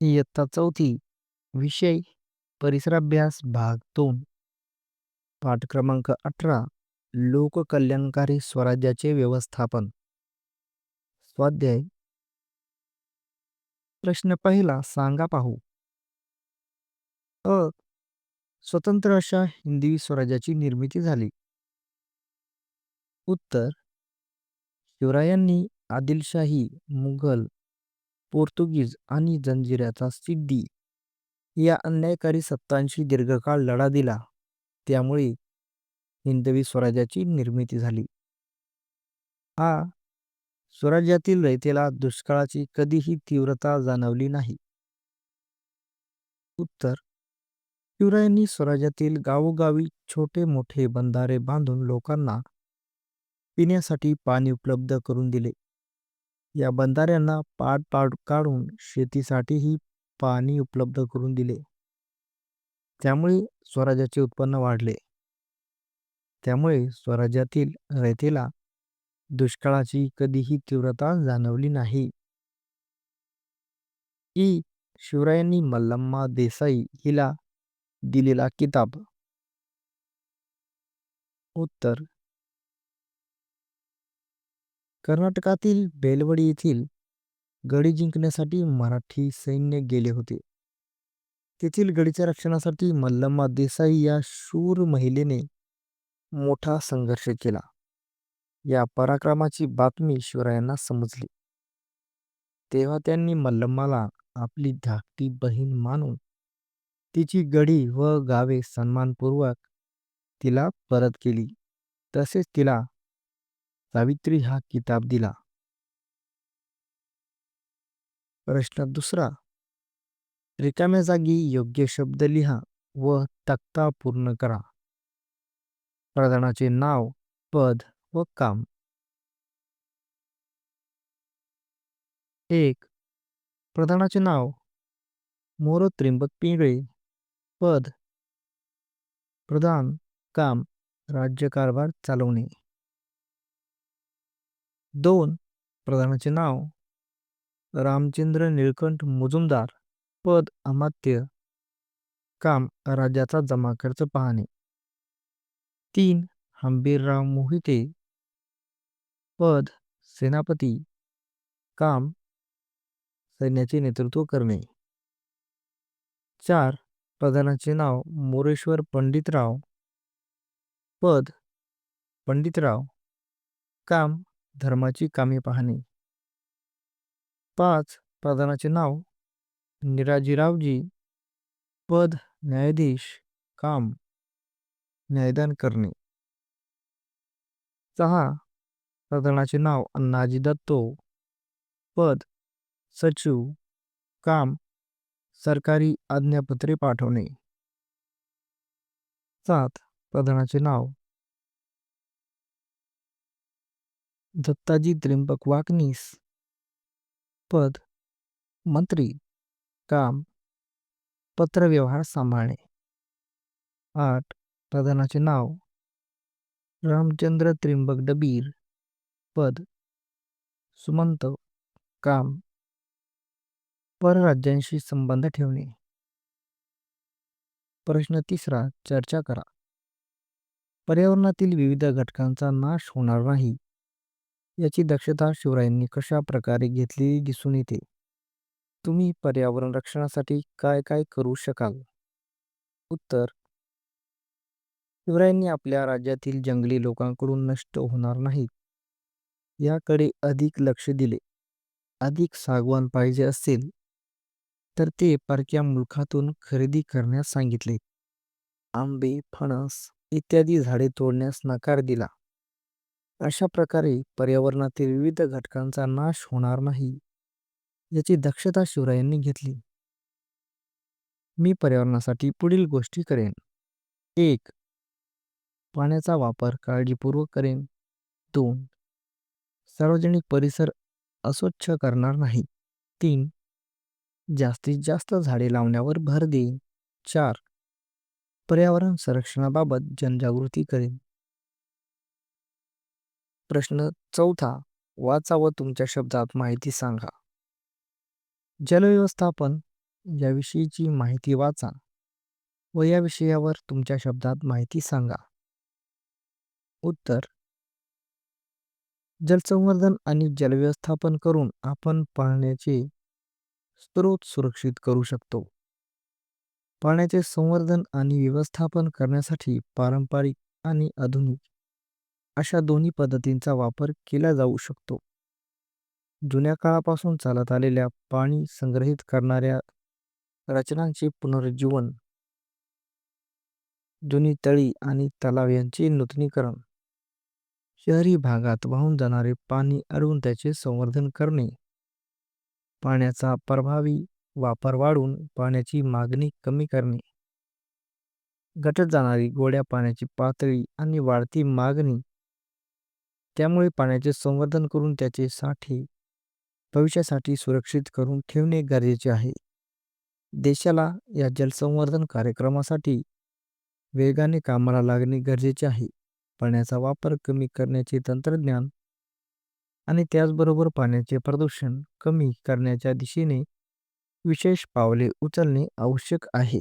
इयत्ता चौथी विषय परिसराभ्यास भाग दोन. पाठ क्रमांक अठरा लोककल्याणकारी स्वराज्याचे व्यवस्थापन. स्वाध्याय. प्रश्न पहिला सांगा पाहू. अ. स्वतंत्र अशा हिंदवी स्वराज्याची निर्मिती झाली. उत्तर. शिवरायांनी आदिलशाही मुघल पोर्तुगीज आणि जंजिऱ्याचा सिद्दी या अन्यायकारी सत्तांशी दीर्घकाळ लढा दिला. त्यामुळे हिंदवी स्वराज्याची निर्मिती झाली. हा स्वराज्यातील रयतेला दुष्काळाची कधीही तीव्रता जाणवली नाही. उत्तर शिवरायांनी स्वराज्यातील गावोगावी छोटे मोठे बंधारे बांधून लोकांना पिण्यासाठी पाणी उपलब्ध करून दिले. या बंधाऱ्यांना पाड पाड काढून शेतीसाठीही पाणी उपलब्ध करून दिले. त्यामुळे स्वराज्याचे उत्पन्न वाढले. त्यामुळे स्वराज्यातील रयतेला दुष्काळाची कधीही तीव्रता जाणवली नाही. ई. शिवरायांनी मल्लम्मा देसाई हिला दिलेला किताब. उत्तर कर्नाटकातील बेलवडी येथील गडी जिंकण्यासाठी मराठी सैन्य गेले होते. तेथील गडीच्या रक्षणासाठी मल्लम्मा देसाई या शूर महिलेने मोठा संघर्ष केला. या पराक्रमाची बातमी शिवरायांना समजली. तेव्हा त्यांनी मल्लम्माला आपली धाकटी बहीण मानून तिची गडी व गावे सन्मानपूर्वक तिला परत केली. तसेच तिला सावित्री हा किताब दिला. प्रश्न दुसरा. रिकाम्या जागी योग्य शब्द लिहा व तक्ता पूर्ण करा. प्रधानाचे नाव पद व काम. एक. प्रधानाचे नाव मोर त्रिंबक पिंगळे. पद प्रधान काम राज्यकारभार चालवणे. दोन प्रधानाचे नाव. रामचंद्र निळकंठ मुजुमदार पद अमात्य. काम राज्याचा जमा खर्च पाहणे. तीन हंबीरराव मोहिते. पद सेनापती. काम सैन्याचे नेतृत्व करणे. चार प्रधानाचे नाव मोरेश्वर पंडितराव. पद पंडितराव. काम धर्माची कामे पाहणे. पाच. प्रधानाचे नाव. निराजीरावजी. पद. न्यायाधीश. काम. न्यायदान करणे. सहा. प्रधानाचे नाव. अण्णाजी दत्तो. पद. सचिव. काम. सरकारी आज्ञापत्रे पाठवणे. सात. प्रधानाचे नाव. दत्ताजी त्रिंबक वाकनीस पद मंत्री काम पत्रव्यवहार सांभाळणे. आठ प्रधानाचे नाव रामचंद्र त्रिंबक डबीर. पद सुमंत काम परराज्यांशी संबंध ठेवणे. प्रश्न तिसरा चर्चा करा. पर्यावरणातील विविध घटकांचा नाश होणार नाही. याची दक्षता शिवरायांनी कशा प्रकारे घेतलेली दिसून येते? तुम्ही पर्यावरण रक्षणासाठी काय काय करू शकाल? उत्तर. शिवरायांनी आपल्या राज्यातील जंगली लोकांकडून नष्ट होणार नाहीत. याकडे अधिक लक्ष दिले. अधिक सागवान पाहिजे असेल तर ते परक्या मुलखातून खरेदी करण्यास सांगितले. आंबे फणस इत्यादी झाडे तोडण्यास नकार दिला. अशा प्रकारे पर्यावरणातील विविध घटकांचा नाश होणार नाही याची दक्षता शिवरायांनी घेतली. मी पर्यावरणासाठी पुढील गोष्टी करेन. एक पाण्याचा वापर काळजीपूर्वक करेन. दोन सार्वजनिक परिसर अस्वच्छ करणार नाही. तीन जास्तीत जास्त झाडे लावण्यावर भर देईन. चार पर्यावरण संरक्षणाबाबत जनजागृती करेन. प्रश्न चौथा वाचा व तुमच्या शब्दात माहिती सांगा. जलव्यवस्थापन याविषयीची माहिती वाचा व या विषयावर तुमच्या शब्दात माहिती सांगा. उत्तर जलसंवर्धन आणि जलव्यवस्थापन करून आपण पाण्याचे स्रोत सुरक्षित करू शकतो. पाण्याचे संवर्धन आणि व्यवस्थापन करण्यासाठी पारंपरिक आणि आधुनिक अशा दोन्ही पद्धतींचा वापर केला जाऊ शकतो. जुन्या काळापासून चालत आलेल्या पाणी संग्रहित करणाऱ्या रचनांचे पुनरुज्जीवन जुनी तळी आणि तलाव यांचे नूतनीकरण शहरी भागात वाहून जाणारे पाणी अडवून त्याचे संवर्धन करणे पाण्याचा प्रभावी वापर वाढवून पाण्याची मागणी कमी करणे घटत जाणारी गोड्या पाण्याची पातळी आणि वाढती मागणी त्यामुळे पाण्याचे संवर्धन करून त्याचे साठे भविष्यासाठी सुरक्षित करून ठेवणे गरजेचे आहे. देशाला या जलसंवर्धन कार्यक्रमासाठी वेगाने कामाला लागणे गरजेचे आहे. पाण्याचा वापर कमी करण्याचे तंत्रज्ञान आणि त्याचबरोबर पाण्याचे प्रदूषण कमी करण्याच्या दिशेने विशेष पावले उचलणे आवश्यक आहे.